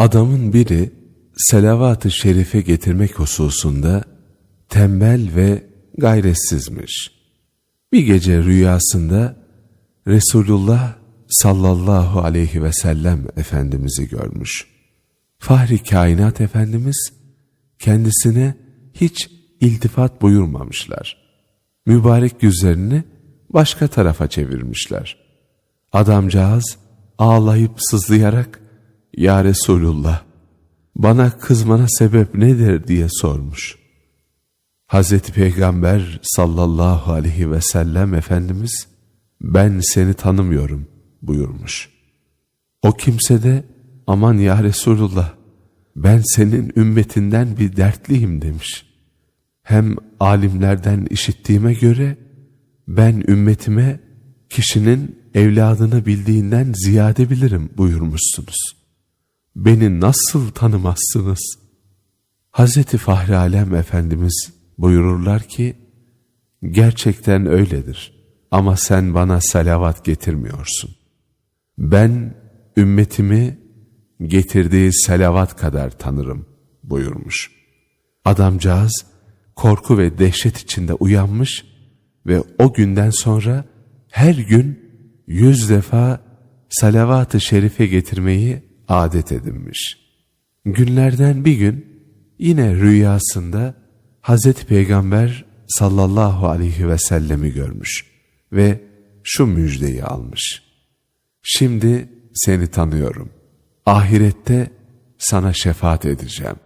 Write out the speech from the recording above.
Adamın biri selavat-ı şerife getirmek hususunda tembel ve gayretsizmiş. Bir gece rüyasında Resulullah sallallahu aleyhi ve sellem Efendimiz'i görmüş. Fahri kainat Efendimiz kendisine hiç iltifat buyurmamışlar. Mübarek yüzlerini başka tarafa çevirmişler. Adamcağız ağlayıp sızlayarak Ya Resulullah bana kızmana sebep nedir diye sormuş. Hazreti Peygamber sallallahu aleyhi ve sellem Efendimiz ben seni tanımıyorum buyurmuş. O kimse de aman ya Resulullah ben senin ümmetinden bir dertliyim demiş. Hem alimlerden işittiğime göre ben ümmetime kişinin evladını bildiğinden ziyade bilirim buyurmuşsunuz. Beni nasıl tanımazsınız? Hazreti Fahri Alem Efendimiz buyururlar ki, gerçekten öyledir ama sen bana salavat getirmiyorsun. Ben ümmetimi getirdiği salavat kadar tanırım buyurmuş. Adamcağız korku ve dehşet içinde uyanmış ve o günden sonra her gün yüz defa salavat-ı şerife getirmeyi adet edinmiş. Günlerden bir gün yine rüyasında Hazreti Peygamber sallallahu aleyhi ve sellemi görmüş ve şu müjdeyi almış. Şimdi seni tanıyorum. Ahirette sana şefaat edeceğim.